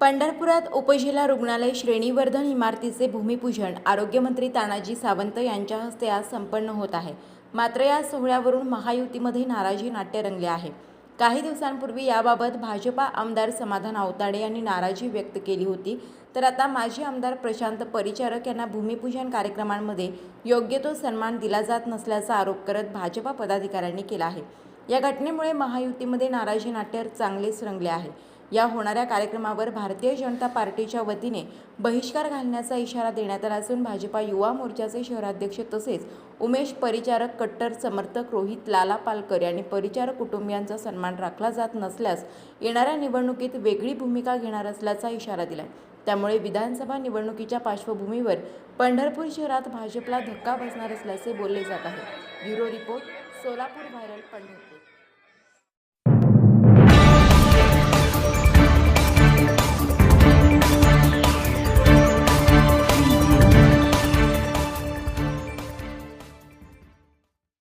पंढरपुरात उपजिल्हा रुग्णालय श्रेणीवर्धन इमारतीचे भूमिपूजन आरोग्यमंत्री तानाजी सावंत यांच्या हस्ते आज संपन्न होत आहे. मात्र या सोहळ्यावरून महायुतीमध्ये नाराजी नाट्य रंगले आहे. काही दिवसांपूर्वी याबाबत भाजपा आमदार समाधान आवताडे यांनी नाराजी व्यक्त केली होती. तर आता माजी आमदार प्रशांत परिचारक यांना भूमिपूजन कार्यक्रमांमध्ये योग्य तो सन्मान दिला जात नसल्याचा आरोप करत भाजपा पदाधिकाऱ्यांनी केला आहे. या घटनेमुळे महायुतीमध्ये नाराजी नाट्य चांगलेच रंगले आहे. या होणाऱ्या कार्यक्रमावर भारतीय जनता पार्टीच्या वतीने बहिष्कार घालण्याचा इशारा देण्यात आला असून भाजपा युवा मोर्चाचे शहराध्यक्ष तसेच उमेश परिचारक कट्टर समर्थक रोहित लाला पालकर यांनी परिचारक कुटुंबियांचा सन्मान राखला जात नसल्यास येणाऱ्या निवडणुकीत वेगळी भूमिका घेणार असल्याचा इशारा दिला त्यामुळे विधानसभा निवडणुकीच्या पार्श्वभूमीवर पंढरपूर शहरात भाजपला धक्का बसणार असल्याचे बोलले जात आहे. Bureau report Solapur viral Pandharpur